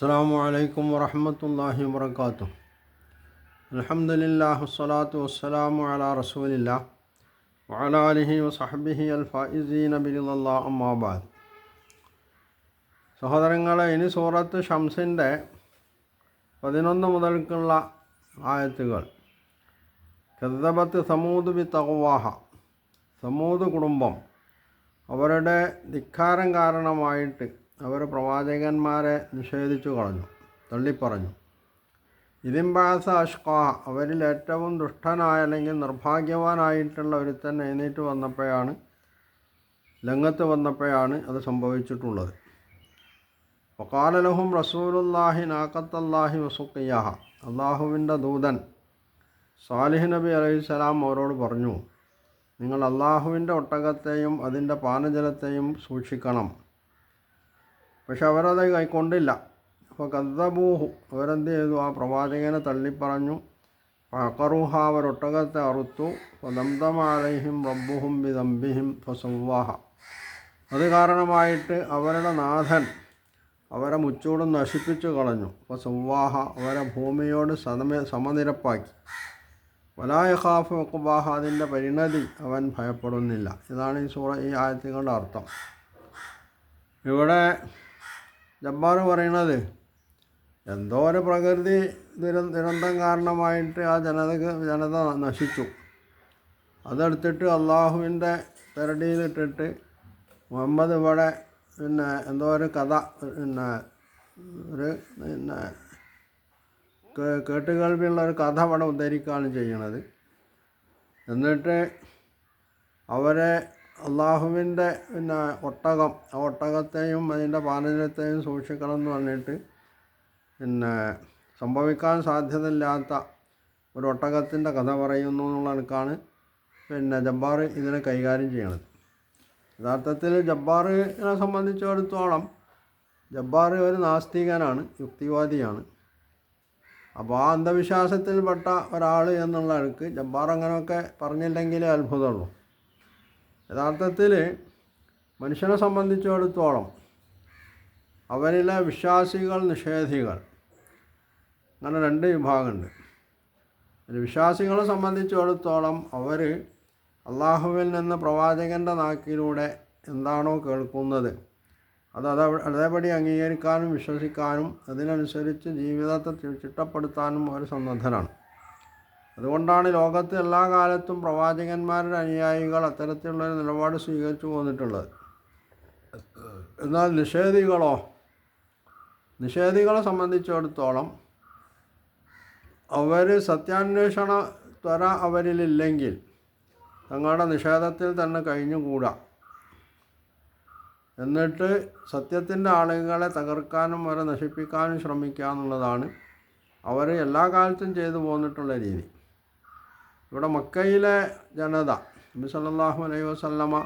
അസ്സാം അലൈക്കും വറഹമത്തല്ലാഹി വർക്കാത്തു അലഹമുല്ലാ വസ്സലാത്തു വസ്സലാമു അല റസൂലില്ല. വഅല അലിഹി വസഹബിഹി അൽ ഫൈസീൻ അബിലുള്ള അമ്മാബാദ് സഹോദരങ്ങളെ ഇനി സൂറത്ത് ഷംസിന്റെ പതിനൊന്ന് മുതൽക്കുള്ള ആയത്തുകൾ. കദ്ദബത്ത് സമൂദ് ബി തകവാഹ സമൂത് കുടുംബം. അവരുടെ ധിക്കാരം കാരണമായിട്ട് അവർ പ്രവാചകന്മാരെ നിഷേധിച്ചു കളഞ്ഞു തള്ളിപ്പറഞ്ഞു. ഇതിംബാസ അഷ്കാഹ അവരിൽ ഏറ്റവും ദുഷ്ടനായ അല്ലെങ്കിൽ നിർഭാഗ്യവാനായിട്ടുള്ള ഒരുത്തൻ എഴുന്നേറ്റ് വന്നപ്പോഴാണ് രംഗത്ത് വന്നപ്പോഴാണ് അത് സംഭവിച്ചിട്ടുള്ളത്. വക്കാലലഹും റസൂലുല്ലാഹി നാക്കത്തല്ലാഹി വസുക്കയ്യാഹ അള്ളാഹുവിന്റെ ദൂതൻ സാലിഹ് നബി അലൈഹിസ്സലാം അവരോട് പറഞ്ഞു നിങ്ങൾ അള്ളാഹുവിന്റെ ഒട്ടകത്തെയും അതിന്റെ പാനജലത്തെയും സൂക്ഷിക്കണം. പക്ഷെ അവരത് കൈക്കൊണ്ടില്ല അപ്പോൾ കദ്ദബൂഹു അവരെന്ത് ചെയ്തു? ആ പ്രവാചകനെ തള്ളിപ്പറഞ്ഞു. ഫക്കറുഹ അവരൊട്ടകത്തെ അറുത്തു. ദംദമാലഹിം റബ്ബുഹും വിദംബിഹും ദംബിഹിം ഫസവാഹ അത് കാരണമായിട്ട് അവരുടെ നാഥൻ അവരെ മുച്ചൂടും നശിപ്പിച്ചു കളഞ്ഞു. അപ്പോൾ അവരെ ഭൂമിയോട് സമ സമനിരപ്പാക്കി. വലായ ഖാഫ് വക്കുബാഹ അതിന്റെ പരിണതി അവൻ ഭയപ്പെടുന്നില്ല. ഇതാണ് ഈ സൂറ ഈ ആയത്തുകളുടെ അർത്ഥം. ഇവിടെ ജബ്ബാർ പറയണത്. എന്തോ ഒരു പ്രകൃതി ദുര ദുരന്തം കാരണമായിട്ട് ആ ജനതക്ക് ജനത നശിച്ചു. അതെടുത്തിട്ട് അള്ളാഹുവിന്റെ പെരടിയിലിട്ടിട്ട് മുഹമ്മദ് ഇവിടെ പിന്നെ എന്തോ ഒരു കഥ പിന്നെ ഒരു പിന്നെ കേട്ടുകേൾവിയുള്ള ഒരു കഥ ഇവിടെ ഉദ്ധരിക്കുകയാണ് ചെയ്യണത്. എന്നിട്ട് അവരെ അള്ളാഹുവിന്റെ പിന്നെ ഒട്ടകം ആ ഒട്ടകത്തെയും അതിന്റെ പാനീയത്തെയും സൂക്ഷിക്കണം എന്ന് പറഞ്ഞിട്ട് പിന്നെ സംഭവിക്കാൻ സാധ്യതയില്ലാത്ത ഒരു ഒട്ടകത്തിന്റെ കഥ പറയുന്നു എന്നുള്ള കണക്കാണ് പിന്നെ ജബ്ബാർ ഇതിനെ കൈകാര്യം ചെയ്യണത്. യഥാർത്ഥത്തിൽ ജബ്ബാറിനെ സംബന്ധിച്ചിടത്തോളം ജബ്ബാർ ഒരു നാസ്തികനാണ് യുക്തിവാദിയാണ്. അപ്പോൾ ആ അന്ധവിശ്വാസത്തിൽപ്പെട്ട ഒരാൾ എന്നുള്ള അഴുക്ക് ജബ്ബാർ അങ്ങനെയൊക്കെ പറഞ്ഞില്ലെങ്കിലേ അത്ഭുതമുള്ളൂ. യഥാർത്ഥത്തിൽ മനുഷ്യനെ സംബന്ധിച്ചിടത്തോളം അവരിലെ വിശ്വാസികൾ നിഷേധികൾ അങ്ങനെ രണ്ട് വിഭാഗമുണ്ട്. വിശ്വാസികളെ സംബന്ധിച്ചിടത്തോളം അവർ അള്ളാഹുവിൽ നിന്ന് പ്രവാചകന്റെ നാക്കിലൂടെ എന്താണോ കേൾക്കുന്നത് അത് അത അതേപടി അംഗീകരിക്കാനും വിശ്വസിക്കാനും അതിനനുസരിച്ച് ജീവിതത്തെ ചിട്ടപ്പെടുത്താനും അവർ സന്നദ്ധരാണ് അതുകൊണ്ടാണ് ലോകത്ത് എല്ലാ കാലത്തും പ്രവാചകന്മാരുടെ അനുയായികൾ അത്തരത്തിലുള്ളൊരു നിലപാട് സ്വീകരിച്ചു പോന്നിട്ടുള്ളത്. എന്നാൽ നിഷേധികളോ നിഷേധികളെ സംബന്ധിച്ചിടത്തോളം അവർ സത്യാന്വേഷണ ത്വര അവരിലില്ലെങ്കിൽ തങ്ങളുടെ നിഷേധത്തിൽ തന്നെ കഴിഞ്ഞുകൂടാ. എന്നിട്ട് സത്യത്തിന്റെ ആളുകളെ തകർക്കാനും അവരെ നശിപ്പിക്കാനും ശ്രമിക്കുക എന്നുള്ളതാണ് അവർ എല്ലാ കാലത്തും ചെയ്തു പോന്നിട്ടുള്ള രീതി. ഇവിടെ മക്കയിലെ ജനത നബി സല്ലാഹു അലൈഹി വസല്ലമ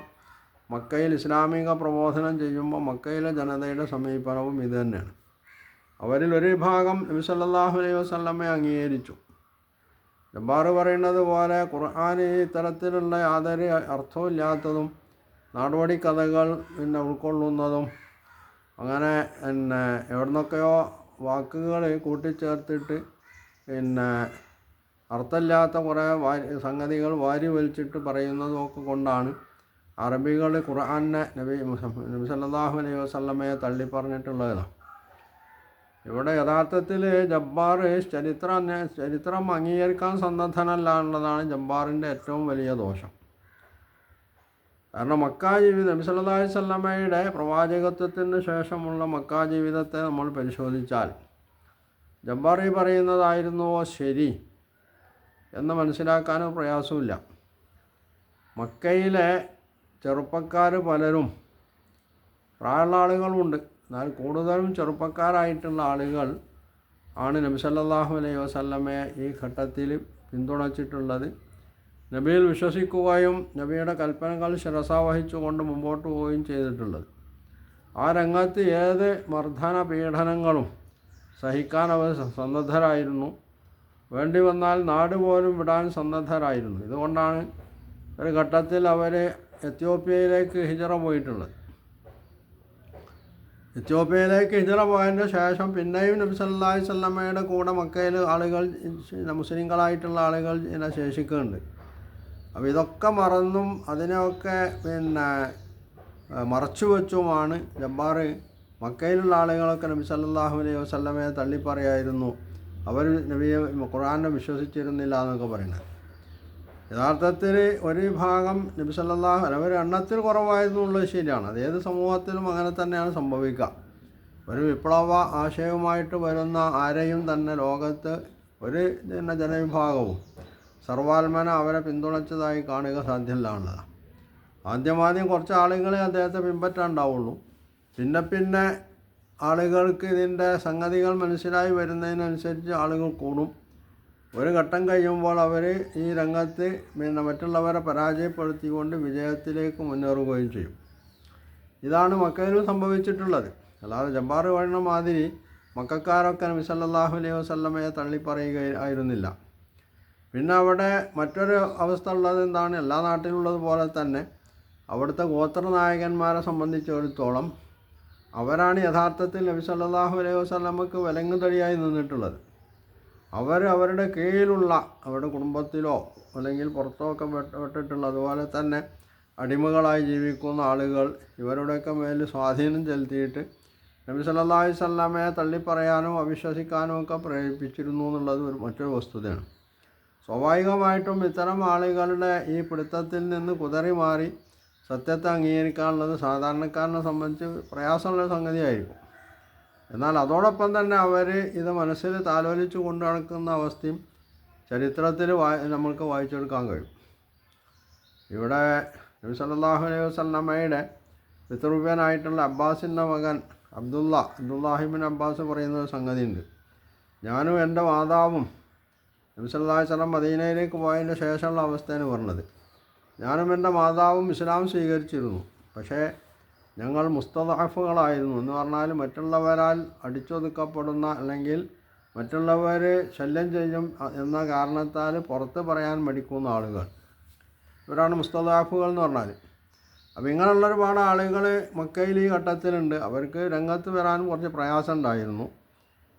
മക്കയിൽ ഇസ്ലാമിക പ്രബോധനം ചെയ്യുമ്പോൾ മക്കയിലെ ജനതയുടെ സമീപനവും ഇത് തന്നെയാണ്. അവരിൽ ഒരു വിഭാഗം നബി സല്ലാഹു അലൈഹി വസല്ലമയെ അംഗീകരിച്ചു. ജബ്ബാർ പറയുന്നത് പോലെ ഖുർആൻ ഇത്തരത്തിലുള്ള യാതൊരു അർത്ഥമില്ലാത്തതും നാടോടി കഥകൾ പിന്നെ ഉൾക്കൊള്ളുന്നതും അങ്ങനെ പിന്നെ എവിടുന്നൊക്കെയോ വാക്കുകൾ കൂട്ടിച്ചേർത്തിട്ട് പിന്നെ അർത്ഥമില്ലാത്ത കുറേ സംഗതികൾ വാരി വലിച്ചിട്ട് പറയുന്നതൊക്കെ കൊണ്ടാണ് അറബികൾ ഖുർആനെ നബി നബി സല്ലാഹു അലൈഹി വസ്ലമയെ തള്ളി പറഞ്ഞിട്ടുള്ളതാണ് ഇവിടെ യഥാർത്ഥത്തിൽ ജബ്ബാർ ചരിത്ര ചരിത്രം അംഗീകരിക്കാൻ സന്നദ്ധനല്ല എന്നുള്ളതാണ് ജബ്ബാറിന്റെ ഏറ്റവും വലിയ ദോഷം. കാരണം മക്കാ ജീവിതം നബി സല്ലാഹു അലൈഹി വസല്ലമയുടെ പ്രവാചകത്വത്തിന് ശേഷമുള്ള മക്കാ ജീവിതത്തെ നമ്മൾ പരിശോധിച്ചാൽ ജബ്ബാർ പറയുന്നതായിരുന്നുവോ ശരി? എന്ന് മനസ്സിലാക്കാനോ പ്രയാസമില്ല മക്കയിലെ ചെറുപ്പക്കാർ പലരും പ്രായമുള്ള ആളുകളുണ്ട് എന്നാൽ കൂടുതലും ചെറുപ്പക്കാരായിട്ടുള്ള ആളുകൾ ആണ് നബി സല്ലാഹു അലൈഹി വസല്ലമയെ ഈ ഘട്ടത്തിൽ പിന്തുണച്ചിട്ടുള്ളത്. നബിയിൽ വിശ്വസിക്കുകയും നബിയുടെ കൽപ്പനകൾ ശിരസാവഹിച്ചുകൊണ്ട് മുമ്പോട്ട് പോവുകയും ചെയ്തിട്ടുള്ളത്. ആ രംഗത്ത് ഏത് മർദ്ദന പീഡനങ്ങളും സഹിക്കാൻ അവർ സന്നദ്ധരായിരുന്നു. വേണ്ടി വന്നാൽ നാട് പോലും വിടാൻ സന്നദ്ധരായിരുന്നു. ഇതുകൊണ്ടാണ് ഒരു ഘട്ടത്തിൽ അവർ എത്യോപ്യയിലേക്ക് ഹിജറ പോയിട്ടുള്ളത്. എത്യോപ്യയിലേക്ക് ഹിജറ പോയതിന് ശേഷം പിന്നെയും നബി സല്ലല്ലാഹു അലൈഹി വസല്ലമയുടെ കൂടെ മക്കയിൽ ആളുകൾ മുസ്ലിങ്ങളായിട്ടുള്ള ആളുകൾ ഇങ്ങനെ ശേഷിക്കുന്നുണ്ട്. അപ്പോൾ ഇതൊക്കെ മറന്നും അതിനെയൊക്കെ പിന്നെ മറച്ചു വെച്ചുമാണ് ജബ്ബാർ മക്കയിലുള്ള ആളുകളൊക്കെ നബി സല്ലാഹു അലൈഹി വസല്ലമയെ തള്ളിപ്പറയായിരുന്നു. അവർ നബിയെ ഖുറാനെ വിശ്വസിച്ചിരുന്നില്ല എന്നൊക്കെ പറയുന്നത്. യഥാർത്ഥത്തിൽ ഒരു വിഭാഗം നബി സല്ലല്ലാഹു അവർ എണ്ണത്തിൽ കുറവായിരുന്നുള്ളത് ശരിയാണ്. അത് ഏത് സമൂഹത്തിലും അങ്ങനെ തന്നെയാണ് സംഭവിക്കുക. ഒരു വിപ്ലവ ആശയവുമായിട്ട് വരുന്ന ആരെയും തന്നെ ലോകത്ത് ഒരു ജനവിഭാഗവും സർവാത്മന അവരെ പിന്തുണച്ചതായി കാണുക സാധ്യമല്ല എന്നുള്ളതാണ് ആദ്യമാദ്യം കുറച്ച് ആളുകളെ അദ്ദേഹത്തെ പിൻപറ്റാണ്ടാവുള്ളൂ. പിന്നെ പിന്നെ ആളുകൾക്ക് ഇതിന്റെ സംഗതികൾ മനസ്സിലായി വരുന്നതിനനുസരിച്ച് ആളുകൾ കൂടും. ഒരു ഘട്ടം കഴിയുമ്പോൾ അവർ ഈ രംഗത്ത് പിന്നെ മറ്റുള്ളവരെ പരാജയപ്പെടുത്തിക്കൊണ്ട് വിജയത്തിലേക്ക് മുന്നേറുകയും ചെയ്യും. ഇതാണ് മക്കയിലും സംഭവിച്ചിട്ടുള്ളത്. അല്ലാതെ ജബ്ബാർ വഴണ മാതിരി മക്കാരൊക്കെ നബിസല്ലാഹു അലൈഹി വസ്ലമയെ തള്ളിപ്പറയുകയായിരുന്നില്ല. പിന്നെ അവിടെ മറ്റൊരു അവസ്ഥ ഉള്ളത് എന്താണ്? എല്ലാ നാട്ടിലുള്ളത് പോലെ തന്നെ അവിടുത്തെ ഗോത്രനായകന്മാരെ സംബന്ധിച്ചിടത്തോളം അവരാണ് യഥാർത്ഥത്തിൽ നബി സല്ലാഹു അലൈഹി വസല്ലമക്ക് വിലങ്ങുതടിയായി നിന്നിട്ടുള്ളത്. അവർ അവരുടെ കീഴിലുള്ള അവരുടെ കുടുംബത്തിലോ അല്ലെങ്കിൽ പുറത്തോ ഒക്കെ പെട്ട് പെട്ടിട്ടുള്ള അതുപോലെ തന്നെ അടിമകളായി ജീവിക്കുന്ന ആളുകൾ ഇവരുടെയൊക്കെ മേൽ സ്വാധീനം ചെലുത്തിയിട്ട് നബി സല്ലാഹു അലൈഹി വസല്ലമയെ തള്ളിപ്പറയാനും അവിശ്വസിക്കാനും ഒക്കെ പ്രേരിപ്പിച്ചിരുന്നു എന്നുള്ളത് ഒരു മറ്റൊരു വസ്തുതയാണ്. സ്വാഭാവികമായിട്ടും ഇത്തരം ആളുകളുടെ ഈ പിടുത്തത്തിൽ നിന്ന് കുതറി മാറി സത്യത്തെ അംഗീകരിക്കാനുള്ളത് സാധാരണക്കാരനെ സംബന്ധിച്ച് പ്രയാസമുള്ള സംഗതിയായിരിക്കും. എന്നാൽ അതോടൊപ്പം തന്നെ അവർ ഇത് മനസ്സിൽ താലോലിച്ചു കൊണ്ടു നടക്കുന്ന അവസ്ഥയും ചരിത്രത്തിൽ വായി നമ്മൾക്ക് വായിച്ചെടുക്കാൻ കഴിയും. ഇവിടെ നബി സല്ലല്ലാഹു അലൈഹി വസല്ലമയുടെ പിതൃവ്യനായിട്ടുള്ള അബ്ബാസിന്റെ മകൻ അബ്ദുള്ള അബ്ദുല്ലാഹിബിൻ അബ്ബാസ് പറയുന്ന ഒരു സംഗതിയുണ്ട്. ഞാനും എന്റെ മാതാവും നബി സല്ലല്ലാഹു അലൈഹി വസല്ലം മദീനയിലേക്ക് പോയതിന്റെ ശേഷമുള്ള അവസ്ഥയാണ് പറഞ്ഞത്. ഞാനും എന്റെ മാതാവും ഇസ്ലാം സ്വീകരിച്ചിരുന്നു. പക്ഷേ ഞങ്ങൾ മുസ്തദാഫുകളായിരുന്നു. എന്ന് പറഞ്ഞാൽ മറ്റുള്ളവരാൽ അടിച്ചൊതുക്കപ്പെടുന്ന അല്ലെങ്കിൽ മറ്റുള്ളവർ ശല്യം ചെയ്യും എന്ന കാരണത്താൽ പുറത്ത് പറയാൻ മടിക്കുന്ന ആളുകൾ. ഇവരാണ് മുസ്തദാഫുകൾ എന്ന് പറഞ്ഞാൽ. അപ്പോൾ ഇങ്ങനെയുള്ള ഒരുപാട് ആളുകൾ മക്കയിൽ ഈ ഘട്ടത്തിലുണ്ട്. അവർക്ക് രംഗത്ത് വരാനും കുറച്ച് പ്രയാസം ഉണ്ടായിരുന്നു.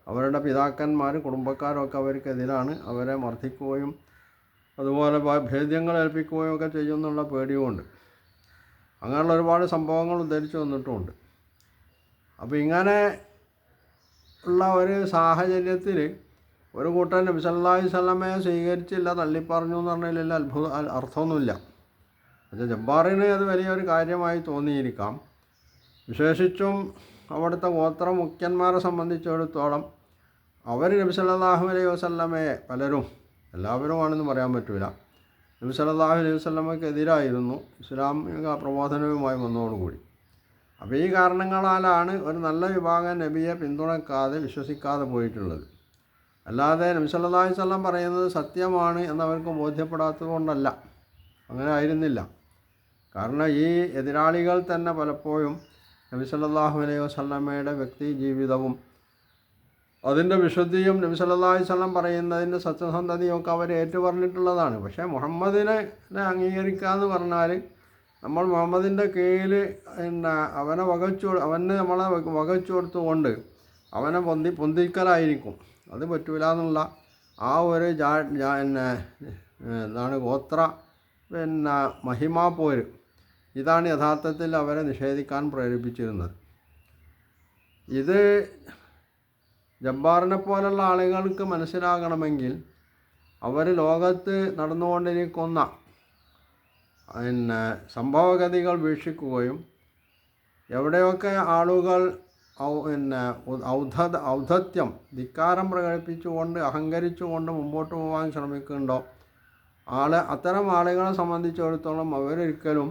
അവരുടെ പിതാക്കന്മാരും കുടുംബക്കാരും ഒക്കെ അവർക്കെതിരാണ് അവരെ മർദ്ദിക്കുകയും അതുപോലെ ഭേദ്യങ്ങൾ ഏൽപ്പിക്കുകയും ഒക്കെ ചെയ്യുമെന്നുള്ള പേടിയുമുണ്ട്. അങ്ങനെയുള്ള ഒരുപാട് സംഭവങ്ങൾ ഉദ്ധരിച്ചു വന്നിട്ടുമുണ്ട്. അപ്പോൾ ഇങ്ങനെ ഉള്ള ഒരു സാഹചര്യത്തിൽ ഒരു കൂട്ടൻ നബി സ്വലമയെ സ്വീകരിച്ചില്ല തള്ളിപ്പറഞ്ഞു എന്ന് പറഞ്ഞതിൽ അത്ഭുത അർത്ഥമൊന്നുമില്ല. പക്ഷേ ജബ്ബാറിന് അത് വലിയൊരു കാര്യമായി തോന്നിയിരിക്കാം. വിശേഷിച്ചും അവിടുത്തെ ഗോത്ര മുഖ്യന്മാരെ സംബന്ധിച്ചിടത്തോളം അവർ നബി സല്ലല്ലാഹു അലൈഹി വസല്ലമയെ പലരും എല്ലാവരുമാണെന്ന് പറയാൻ പറ്റില്ല നബി സല്ലല്ലാഹു അലൈഹി വസ്ലമക്കെതിരായിരുന്നു ഇസ്ലാമിക പ്രബോധനവുമായി വന്നതോടുകൂടി. അപ്പോൾ ഈ കാരണങ്ങളാലാണ് ഒരു നല്ല വിഭാഗം നബിയെ പിന്തുണക്കാതെ വിശ്വസിക്കാതെ പോയിട്ടുള്ളത്. അല്ലാതെ നബി സല്ലല്ലാഹു വല്ലം പറയുന്നത് സത്യമാണ് എന്നവർക്ക് ബോധ്യപ്പെടാത്തത് കൊണ്ടല്ല. അങ്ങനെ ആയിരുന്നില്ല. കാരണം ഈ എതിരാളികൾ തന്നെ പലപ്പോഴും നബി സല്ലാഹു അലൈഹി വസല്ലമയുടെ വ്യക്തി ജീവിതവും അതിന്റെ വിശുദ്ധിയും നബി സല്ലല്ലാഹി വസല്ലം പറയുന്നതിന്റെ സത്യസന്ധതയും ഒക്കെ അവർ ഏറ്റുപറഞ്ഞിട്ടുള്ളതാണ്. പക്ഷേ മുഹമ്മദിനെ അംഗീകരിക്കുക എന്ന് പറഞ്ഞാൽ നമ്മൾ മുഹമ്മദിന്റെ കീഴിൽ പിന്നെ അവനെ വകച്ചു അവന് നമ്മളെ വകച്ചു കൊടുത്തുകൊണ്ട് അവനെ പൊന്തി പൊന്തിക്കലായിരിക്കും. അത് പറ്റൂല എന്നുള്ള ആ ഒരു ജാ- പിന്നെ എന്താണ് ഗോത്ര പിന്നെ മഹിമാ പോര്. ഇതാണ് യഥാർത്ഥത്തിൽ അവരെ നിഷേധിക്കാൻ പ്രേരിപ്പിച്ചിരുന്നത്. ഇത് ജബ്ബാറിനെ പോലുള്ള ആളുകൾക്ക് മനസ്സിലാകണമെങ്കിൽ അവർ ലോകത്ത് നടന്നുകൊണ്ടിരിക്കുന്ന പിന്നെ സംഭവഗതികൾ വീക്ഷിക്കുകയും എവിടെയൊക്കെ ആളുകൾ പിന്നെ ഔദ്ധ ഔദ്ധത്യം ധിക്കാരം പ്രകടിപ്പിച്ചുകൊണ്ട് അഹങ്കരിച്ചുകൊണ്ട് മുമ്പോട്ട് പോകാൻ ശ്രമിക്കുന്നുണ്ടോ? ആൾ അത്തരം ആളുകളെ സംബന്ധിച്ചിടത്തോളം അവരൊരിക്കലും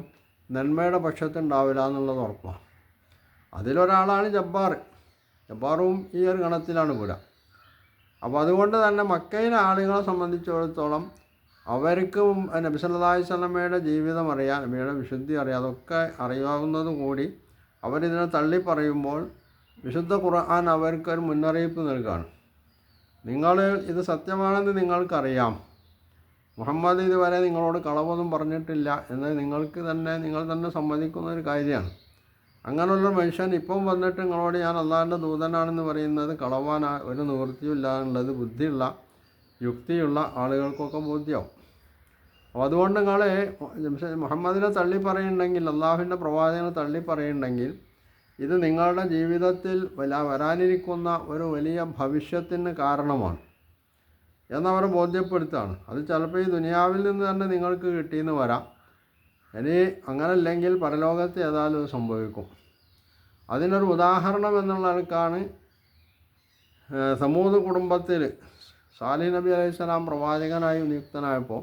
നന്മയുടെ പക്ഷത്തുണ്ടാവില്ല എന്നുള്ളത് ഉറപ്പാണ്. അതിലൊരാളാണ് ജബ്ബാർ. ജബ്ബാറും ഈ ഒരു ഗണത്തിലാണ് പുര അപ്പോൾ അതുകൊണ്ട് തന്നെ മക്കയിലെ ആളുകളെ സംബന്ധിച്ചിടത്തോളം അവർക്ക് നബി വസല്ലമയുടെ ജീവിതം അറിയാൻ നബിയുടെ വിശുദ്ധി അറിയാം അതൊക്കെ അറിയാവുന്നത് കൂടി അവരിതിനെ തള്ളി പറയുമ്പോൾ വിശുദ്ധ ഖുർആൻ അവർക്കൊരു മുന്നറിയിപ്പ് നൽകുകയാണ് നിങ്ങൾ ഇത് സത്യമാണെന്ന് നിങ്ങൾക്കറിയാം. മുഹമ്മദ് ഇതുവരെ നിങ്ങളോട് കളവൊന്നും പറഞ്ഞിട്ടില്ല എന്ന് നിങ്ങൾക്ക് തന്നെ നിങ്ങൾ തന്നെ സമ്മതിക്കുന്ന ഒരു കാര്യമാണ്. അങ്ങനെയുള്ള മനുഷ്യൻ ഇപ്പം വന്നിട്ട് നിങ്ങളോട് ഞാൻ അള്ളാഹിന്റെ ദൂതനാണെന്ന് പറയുന്നത് കളവാൻ ഒരു നിവൃത്തിയില്ല എന്നുള്ളത് ബുദ്ധിയുള്ള യുക്തിയുള്ള ആളുകൾക്കൊക്കെ ബോധ്യമാവും അപ്പോൾ അതുകൊണ്ട് നിങ്ങൾ മുഹമ്മദിനെ തള്ളി പറയുന്നുണ്ടെങ്കിൽ അള്ളാഹുവിന്റെ പ്രവാചകനെ തള്ളി പറയുന്നുണ്ടെങ്കിൽ ഇത് നിങ്ങളുടെ ജീവിതത്തിൽ വരാനിരിക്കുന്ന ഒരു വലിയ ഭവിഷ്യത്തിന് കാരണമാണ്. എന്നവർ ബോധ്യപ്പെടുത്താണ്. അത് ചിലപ്പോൾ ഈ ദുനിയാവിൽ നിന്ന് തന്നെ നിങ്ങൾക്ക് കിട്ടിയെന്ന് വരാം. ഇനി അങ്ങനല്ലെങ്കിൽ പരലോകത്ത് ഏതായാലും ഇത് സംഭവിക്കും. അതിനൊരു ഉദാഹരണം എന്നുള്ള ആൾക്കാണ് സമൂഹ കുടുംബത്തിൽ സാലി നബി അലൈഹി സ്വലാം പ്രവാചകനായി നിയുക്തനായപ്പോൾ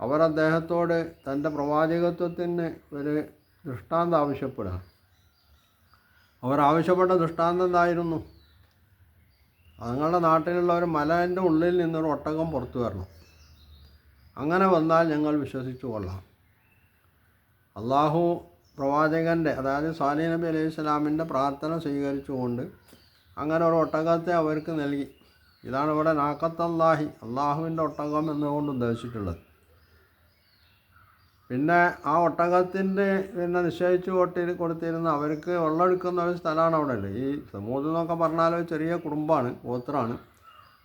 അവർ അദ്ദേഹത്തോട് തന്റെ പ്രവാചകത്വത്തിന് ഒരു ദൃഷ്ടാന്തം ആവശ്യപ്പെടുക. അവർ ആവശ്യപ്പെട്ട ദൃഷ്ടാന്തം എന്തായിരുന്നു? അങ്ങളുടെ നാട്ടിലുള്ള ഒരു മലേന്റെ ഉള്ളിൽ നിന്നൊരു ഒട്ടകം പുറത്തു വരണം. അങ്ങനെ വന്നാൽ ഞങ്ങൾ വിശ്വസിച്ചു കൊള്ളാം. അള്ളാഹു പ്രവാചകന്റെ അതായത് സാലി നബി അലൈഹി സ്വലാമിന്റെ പ്രാർത്ഥന സ്വീകരിച്ചുകൊണ്ട് അങ്ങനെ ഒരു ഒട്ടകത്തെ അവർക്ക് നൽകി. ഇതാണ് ഇവിടെ നാക്കത്തല്ലാഹി അള്ളാഹുവിന്റെ ഒട്ടകം എന്നുകൊണ്ട് ഉദ്ദേശിച്ചിട്ടുള്ളത്. പിന്നെ ആ ഒട്ടകത്തിന്റെ പിന്നെ നിശ്ചയിച്ചു കൊട്ടി കൊടുത്തിരുന്ന അവർക്ക് വെള്ളമെടുക്കുന്ന ഒരു സ്ഥലമാണ് അവിടെ ഉള്ളത്. ഈ സമൂഹം എന്നൊക്കെ പറഞ്ഞാൽ ചെറിയ കുടുംബമാണ് ഗോത്രാണ്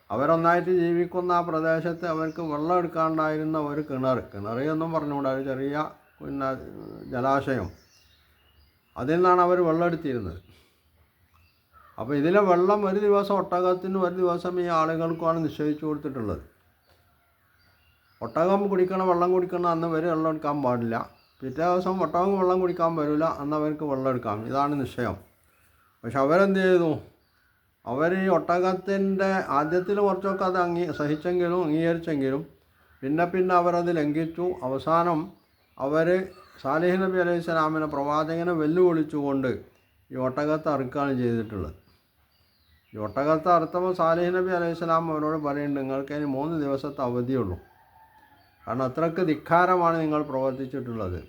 അവരൊന്നായിട്ട് ജീവിക്കുന്ന ആ പ്രദേശത്ത് അവർക്ക് വെള്ളം എടുക്കാണ്ടായിരുന്ന ഒരു കിണർ കിണർ എന്നും പറഞ്ഞുകൂടാ ഒരു ചെറിയ പിന്നെ ജലാശയം. അതിൽ നിന്നാണ് അവർ വെള്ളം എടുത്തിരുന്നത്. അപ്പോൾ ഇതിലെ വെള്ളം ഒരു ദിവസം ഒട്ടകത്തിന് ഒരു ദിവസം ഈ ആളുകൾക്കുമാണ് നിശ്ചയിച്ചു കൊടുത്തിട്ടുള്ളത്. ഒട്ടകം കുടിക്കണം വെള്ളം കുടിക്കണം അന്ന് വരെ വെള്ളം എടുക്കാൻ പാടില്ല. പിറ്റേ ദിവസം ഒട്ടകം വെള്ളം കുടിക്കാൻ വരില്ല അന്ന് അവർക്ക് വെള്ളം എടുക്കാം. ഇതാണ് നിശ്ചയം. പക്ഷെ അവരെന്ത് ചെയ്തു? അവർ ഈ ഒട്ടകത്തിന്റെ ആദ്യത്തിൽ കുറച്ചൊക്കെ അത് അംഗീ സഹിച്ചെങ്കിലും അംഗീകരിച്ചെങ്കിലും പിന്നെ പിന്നെ അവരത് ലംഘിച്ചു. അവസാനം അവർ സാലിഹ് നബി അലൈഹി സ്വലാമിനെ പ്രവാചകനെ വെല്ലുവിളിച്ചുകൊണ്ട് ഈ ഒട്ടകത്തെ അറുക്കുകയാണ് ചെയ്തിട്ടുള്ളത്. ഈ ഒട്ടകത്തെ അറുത്തപ്പോൾ സാലിഹ് നബി അലൈഹി സ്വലാം അവരോട് പറയുന്നുണ്ട് നിങ്ങൾക്ക് ഇനി മൂന്ന് ദിവസത്തെ അവധിയുള്ളൂ കാരണം അത്രയ്ക്ക് ധിക്കാരമാണ് നിങ്ങൾ പ്രവർത്തിച്ചിട്ടുള്ളത്.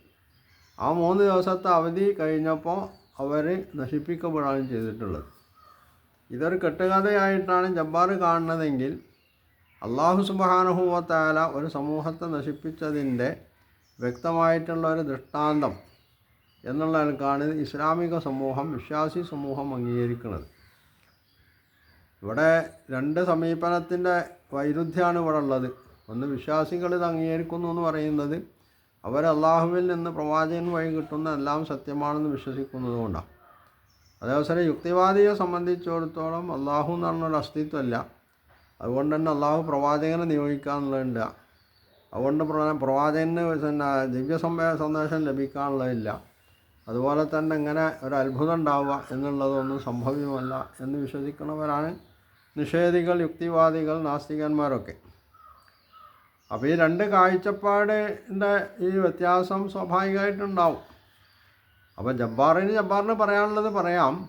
ആ മൂന്ന് ദിവസത്തെ അവധി കഴിഞ്ഞപ്പോൾ അവർ നശിപ്പിക്കപ്പെടുകയാണ് ചെയ്തിട്ടുള്ളത്. ഇതൊരു കെട്ടുകഥയായിട്ടാണ് ജബ്ബാർ കാണുന്നതെങ്കിൽ അള്ളാഹു സുബാനുഭവത്തായ ഒരു സമൂഹത്തെ നശിപ്പിച്ചതിന്റെ വ്യക്തമായിട്ടുള്ള ഒരു ദൃഷ്ടാന്തം എന്നുള്ള കാണുന്നത് ഇസ്ലാമിക സമൂഹം വിശ്വാസി സമൂഹം അംഗീകരിക്കുന്നത്. ഇവിടെ രണ്ട് സമീപനത്തിന്റെ വൈരുദ്ധ്യമാണ് ഇവിടെ ഉള്ളത്. ഒന്ന് വിശ്വാസികൾ ഇത് അംഗീകരിക്കുന്നു എന്ന് പറയുന്നത് അവർ അള്ളാഹുവിൽ നിന്ന് പ്രവാചകൻ വഴി കിട്ടുന്ന എല്ലാം സത്യമാണെന്ന് വിശ്വസിക്കുന്നത് കൊണ്ടാണ്. അതേവസരം യുക്തിവാദിയെ സംബന്ധിച്ചിടത്തോളം അള്ളാഹു എന്ന് പറഞ്ഞൊരു അസ്തിത്വമല്ല. അതുകൊണ്ട് തന്നെ അള്ളാഹു പ്രവാചകനെ നിയോഗിക്കാന്നുള്ളതുണ്ട്. അതുകൊണ്ട് പ്ര- പ്രവാചകന് ദിവ്യ സന്ദേശം ലഭിക്കാനുള്ളതില്ല. അതുപോലെ തന്നെ ഇങ്ങനെ ഒരു അത്ഭുതം ഉണ്ടാവുക എന്നുള്ളതൊന്നും സംഭവ്യമല്ല എന്ന് വിശ്വസിക്കുന്നവരാണ് നിഷേധികൾ യുക്തിവാദികൾ നാസ്തികന്മാരൊക്കെ. അപ്പോൾ ഈ രണ്ട് കാഴ്ചപ്പാടിന്റെ ഈ വ്യത്യാസം സ്വാഭാവികമായിട്ടുണ്ടാവും. അപ്പോൾ ജബ്ബാറിന് ജബ്ബാറിന് പറയാനുള്ളത് പറയാം.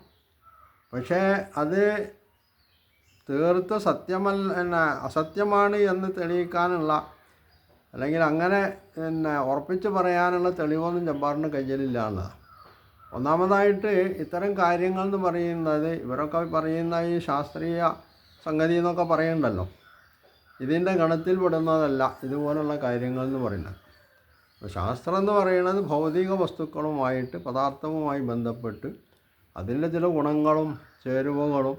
പക്ഷേ അത് തീർത്ത് സത്യമല്ല അസത്യമാണ് എന്ന് തെളിയിക്കാനുള്ള അല്ലെങ്കിൽ അങ്ങനെ പിന്നെ ഉറപ്പിച്ച് പറയാനുള്ള തെളിവൊന്നും ചമ്പാറിന് കയ്യിലില്ല എന്നതാണ് ഒന്നാമതായിട്ട് ഇത്തരം കാര്യങ്ങൾ എന്ന് പറയുന്നത് ഇവരൊക്കെ പറയുന്ന ഈ ശാസ്ത്രീയ സംഗതി എന്നൊക്കെ പറയുന്നുണ്ടല്ലോ ഇതിന്റെ ഗണത്തിൽ പെടുന്നതല്ല ഇതുപോലുള്ള കാര്യങ്ങൾ എന്ന് പറയുന്നത്. ശാസ്ത്രം എന്ന് പറയുന്നത് ഭൗതിക വസ്തുക്കളുമായിട്ട് പദാർത്ഥവുമായി ബന്ധപ്പെട്ട് അതിന്റെ ചില ഗുണങ്ങളും ചേരുവകളും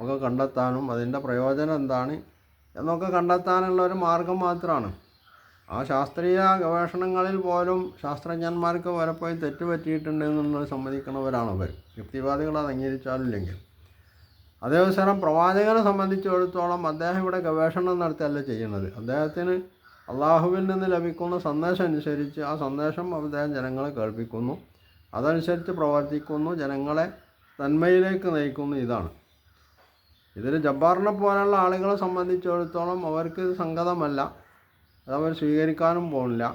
ഒക്കെ കണ്ടെത്താനും അതിന്റെ പ്രയോജനം എന്താണ് എന്നൊക്കെ കണ്ടെത്താനുള്ള ഒരു മാർഗം മാത്രമാണ്. ആ ശാസ്ത്രീയ ഗവേഷണങ്ങളിൽ പോലും ശാസ്ത്രജ്ഞന്മാർക്ക് പലപ്പോഴും തെറ്റ് പറ്റിയിട്ടുണ്ട് എന്നുള്ളത് സമ്മതിക്കുന്നവരാണ് അവർ. യുക്തിവാദികൾ അത് അംഗീകരിച്ചാലില്ലെങ്കിൽ. അതേവസരം പ്രവാചകനെ സംബന്ധിച്ചിടത്തോളം അദ്ദേഹം ഇവിടെ ഗവേഷണം നടത്തിയല്ല ചെയ്യുന്നത്. അദ്ദേഹത്തിന് അള്ളാഹുവിൽ നിന്ന് ലഭിക്കുന്ന സന്ദേശം അനുസരിച്ച് ആ സന്ദേശം അദ്ദേഹം ജനങ്ങളെ കേൾപ്പിക്കുന്നു. അതനുസരിച്ച് പ്രവർത്തിക്കുന്നു. ജനങ്ങളെ നന്മയിലേക്ക് നയിക്കുന്നു. ഇതാണ്. ഇതിൽ ജബ്ബാറിനെ പോലുള്ള ആളുകളെ സംബന്ധിച്ചിടത്തോളം അവർക്ക് സംഗതമല്ല അതവർ സ്വീകരിക്കാനും പോകുന്നില്ല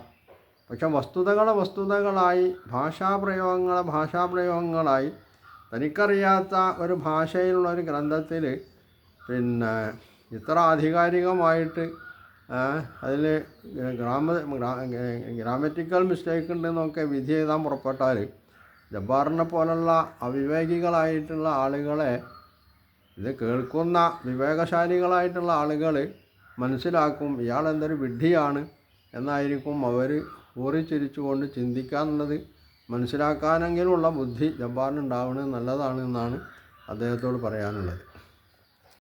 പക്ഷെ വസ്തുതകളെ വസ്തുതകളായി ഭാഷാപ്രയോഗങ്ങളെ ഭാഷാപ്രയോഗങ്ങളായി തനിക്കറിയാത്ത ഒരു ഭാഷയിലുള്ള ഒരു ഗ്രന്ഥത്തിൽ പിന്നെ ഇത്ര ആധികാരികമായിട്ട് അതിൽ ഗ്രാമ ഗ്രാമറ്റിക്കൽ മിസ്റ്റേക്ക് ഉണ്ടെന്നൊക്കെ വിധി എഴുതാൻ പുറപ്പെട്ടാൽ ജബ്ബാറിനെ പോലുള്ള അവിവേകികളായിട്ടുള്ള ആളുകളെ ഇത് കേൾക്കുന്ന വിവേകശാലികളായിട്ടുള്ള ആളുകൾ മനസ്സിലാക്കും ഇയാൾ എന്തൊരു വിഡ്ഢിയാണ് എന്നായിരിക്കും അവർ ഊറിച്ചിരിച്ചുകൊണ്ട് ചിന്തിക്കാന്നുള്ളത് മനസ്സിലാക്കാനെങ്കിലുള്ള ബുദ്ധി ജപ്പാനുണ്ടാവണത് നല്ലതാണ് എന്നാണ് അദ്ദേഹത്തോട് പറയാനുള്ളത്.